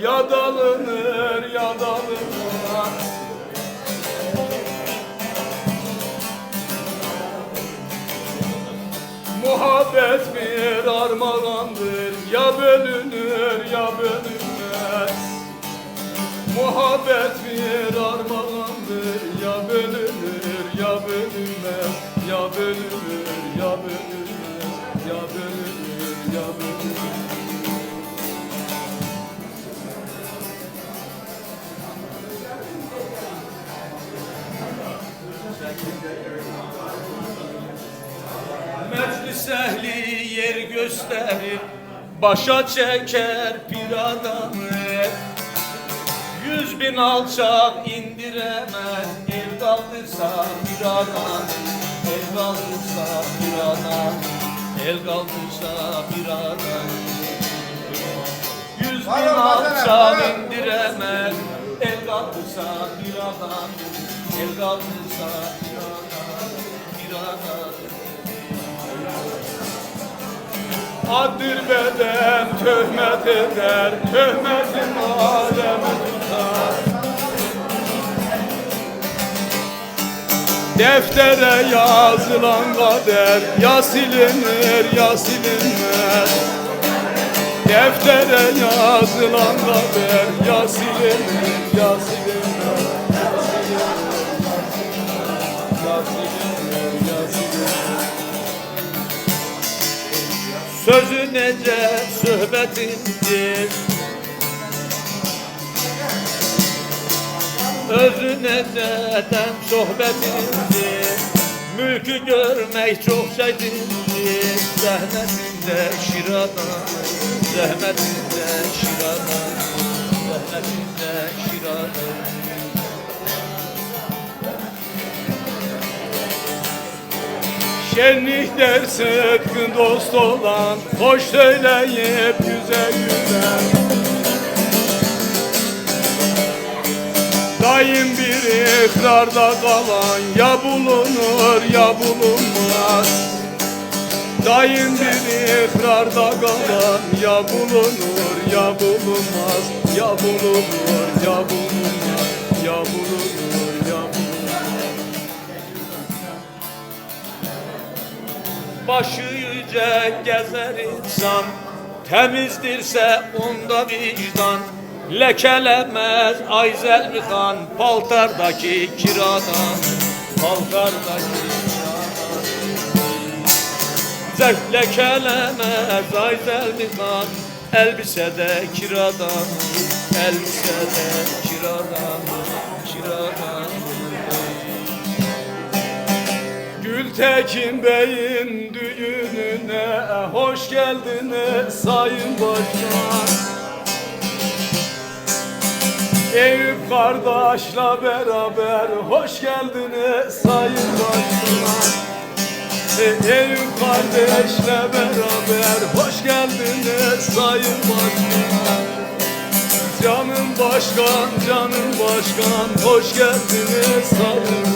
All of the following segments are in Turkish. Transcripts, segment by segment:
ya dalınır ya dalınır Muhabbet bir armağandır ya bölünür ya bölünmez. Muhabbet Meclis ehli yer gösterir. Başa çeker bir adamı Yüz bin alçak indiremez. El kaldırsa bir adam. El kaldırsa bir adam. El kaldırsa bir adam. Yüz bin alçak indiremez. El kaldırsa bir adam. El kaldırsa bir adam. Bir adam Addır beden töhmet eder, töhmetin alemi tutar. Deftere yazılan kader ya silinir ya silinmez. Deftere yazılan kader ya silinir ya silinmez. Sözü nece söhbetindir Özü neceden sohbetindir Mülkü görmek çok çetindir Zəhmətində şiradan Zəhmətində şiradan Zəhmətində şiradan Şenlik derse dost olan Hoş söyleyip güzel güzel Daim bir ikrarda kalan Ya bulunur ya bulunmaz. Daim bir ikrarda kalan Ya bulunur ya bulunmaz. Ya bulunur ya bulunmaz Ya bulunur Başı yüce gezer insan Temizdirse onda vicdan. Lekelemez Ayzel Mihan Paltardaki kiradan. Paltardaki kiradan. Zevk lekelemez Ayzel Mihan Elbisede kiradan. Elbisede kiradan Kiradan Gültekin Bey'in düğününe hoş geldiniz Sayın Başkan. Eyüp kardeşle beraber hoş geldiniz Sayın Başkan. Eyüp kardeşle beraber hoş geldiniz Sayın Başkan. Canım başkan, canım başkan hoş geldiniz Sayın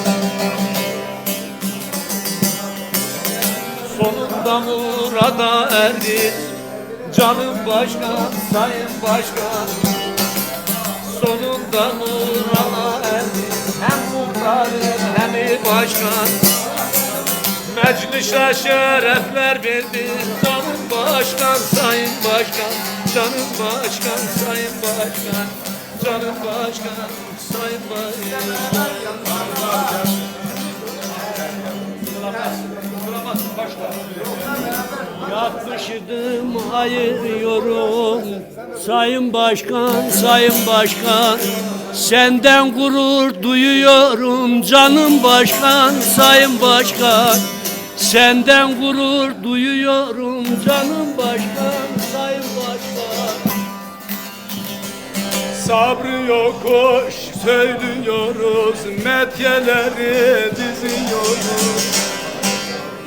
Sonunda murada erdi. Canım başkan, sayın başkan Sonunda murada erdi. Hem muhtarım hem başkan Meclise şerefler verdi. Canım başkan, sayın başkan Canım başkan, sayın başkan Canım başkan, sayın başkan Yakışırdım ayırıyorum. Sayın Başkan, Sayın Başkan. Senden gurur duyuyorum canım başkan, sayın başkan. Senden gurur duyuyorum canım başkan, sayın başkan. Sabrı yokuş söylüyoruz. Metyeleri diziyoruz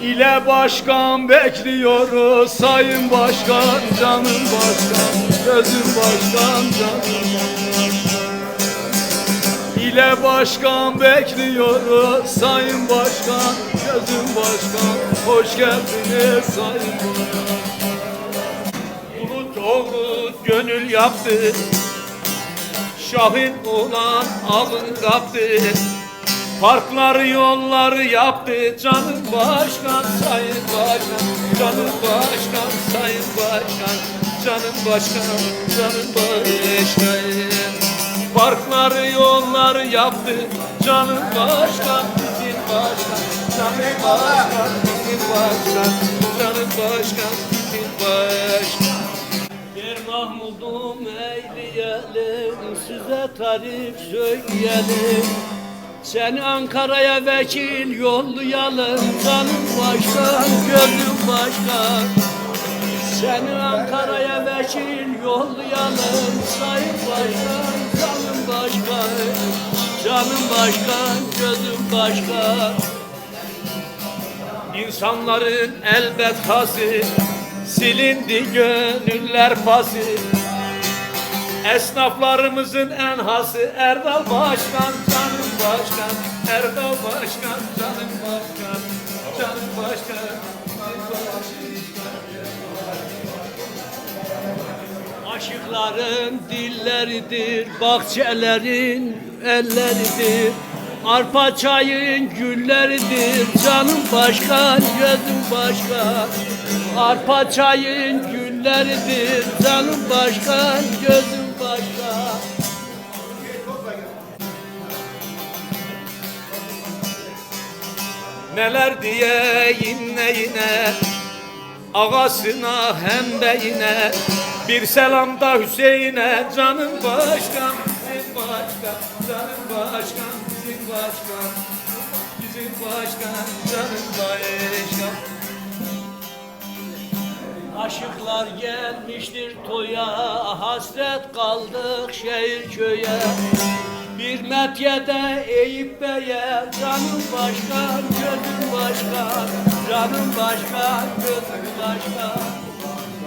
İle başkan bekliyoruz. Sayın başkan canım başkan Gözüm başkan canım başkan. İle başkan bekliyoruz. Sayın başkan Gözüm başkan. Hoş geldiniz sayın başkan. Bulut doğru gönül yaptı. Şahin olan avın kaptı Parkları yolları yaptı canım başkan sayın başkan. Canım başkan sayın başkan. Canım başkan canım başkan. Parkları yolları yaptı canım başkan bizim başkan. Canım başkan bizim başkan. Canım başkan bizim başkan. Bir Mahmud'um eyleyelim size tarif söyleyelim Seni Ankara'ya vekil yollayalım. Canım başkan gönlüm başkan. Seni Ankara'ya vekil yollayalım. Sayın başkan canım başkan. Canım başkan gözüm başkan. İnsanların elbet hası Silindi gönüller pası Esnaflarımızın en hası Erdal Başkan Başkan Erdal Başkan Canım Başkan Canım Başkan Aşıkların dilleridir, bahçelerin elleridir. Arpa çayın gülleridir, canım başkan, gözüm başkan. Arpa çayın gülleridir, canım başkan, gözüm Neler diyeyim neyine Ağasına hem beyine Bir selam da Hüseyin'e Canım başkan bizim başkan Canım başkan bizim başkan Bizim başkan canım başkan. Aşıklar gelmiştir toya, hasret kaldık şehir köye. Bir medyede Eyüp Bey'e, canım başkan, gözüm başkan, canım başkan, gözüm başkan.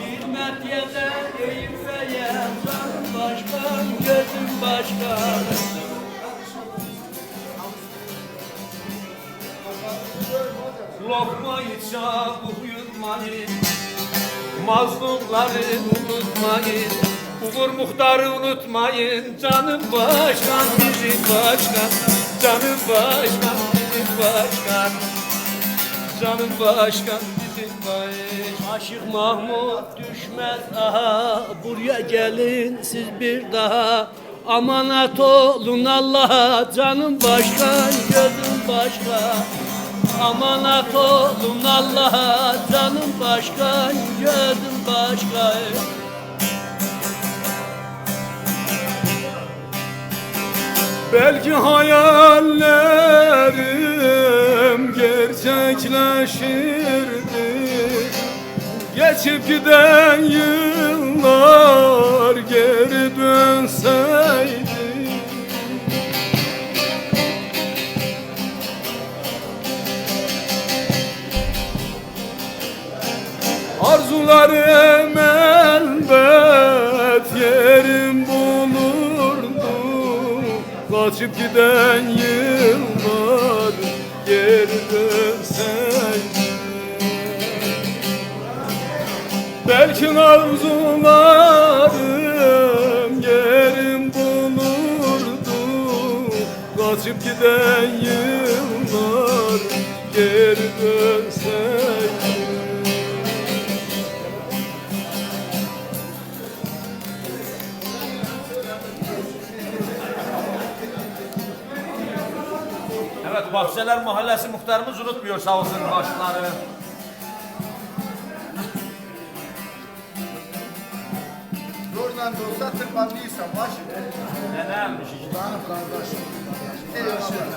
Bir medyede Eyüp Bey'e, canım başkan, gözüm başkan. Lokmayı çabuk yutmayın Mazlumları unutmayın Uğur muhtarı unutmayın. Canım başkan bizim başkan. Canım başkan bizim başkan. Canım başkan bizim başkan. Aşık Mahmut düşmez aha Buraya gelin siz bir daha. Amanat olun Allah'a. Canım başkan gözüm başkan Amanat olun Allah'a. Canım başkan gözüm başkan Belki hayallerim gerçekleşirdi. Geçip giden yıllar geri dönseydi. Arzularım Kaçıp giden yıllar geri dönseydi Belki arzularım yerim bulurdu. Kaçıp giden yıllar geri dönseydi Bahçeler Mahallesi muhtarımız unutmuyor sağ olsun başları. Oradan da olsa tırmandıysam başı. İşte. Benim kardeşim. Eyvallah.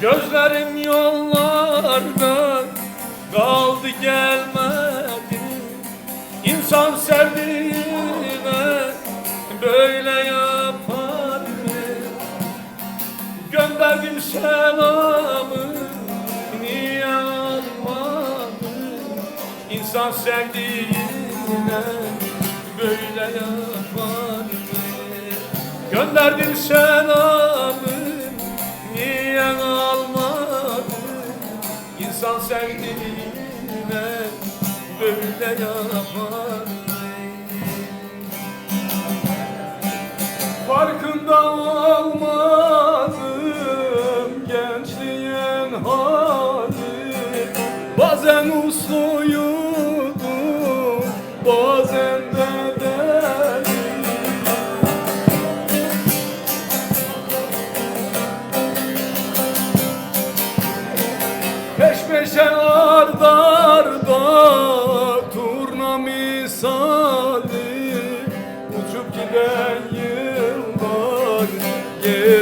Gözlerim yollarda kaldı gelmedi İnsan sevdiğine Gönderdim selamı niye almadın? İnsan sevdiğine böyle yapar mı? Gönderdim selamı niye almadın? İnsan sevdiğine böyle yapar Farkında olmadım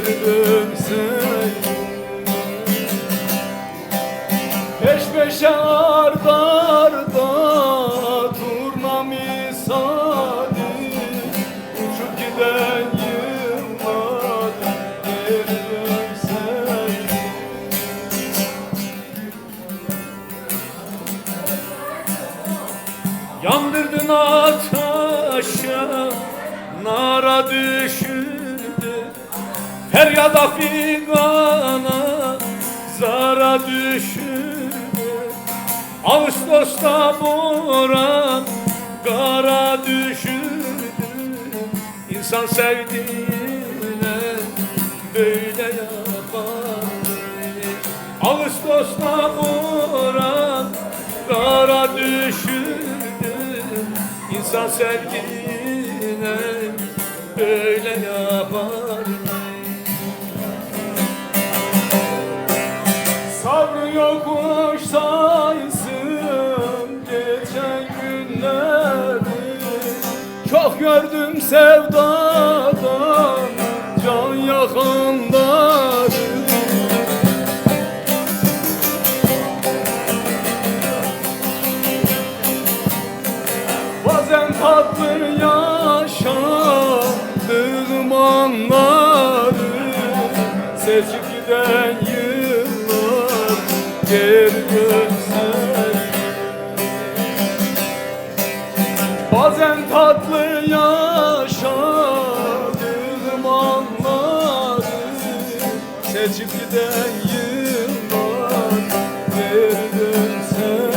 geri dönseydi Peş peşe ard arda turna misali. Uçup giden yıllar geri dönseydi Yandırdın ateşe Nara düşürdü Feryada figana Zara düşürdü Ağustos'ta boran Kara düşürdü. İnsan sevdiğine Böyle yapar. Ağustos'ta boran Kara düşürdü. İnsan sevdiğine Öyle sevdan Seçip giden yıllar geri dönsen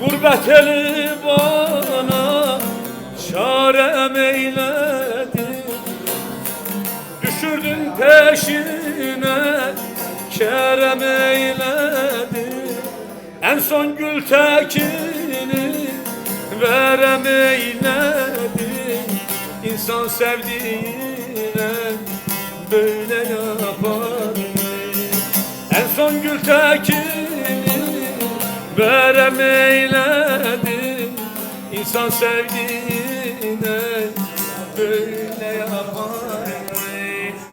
Gurbet eli bana çarem eyledi Düşürdün peşine kerem eyledi En son Gültekin'i verem eyledi İnsan sevdiğine böyle yapar. En son Gültekin verem eyledi İnsan sevdiğine böyle yapar.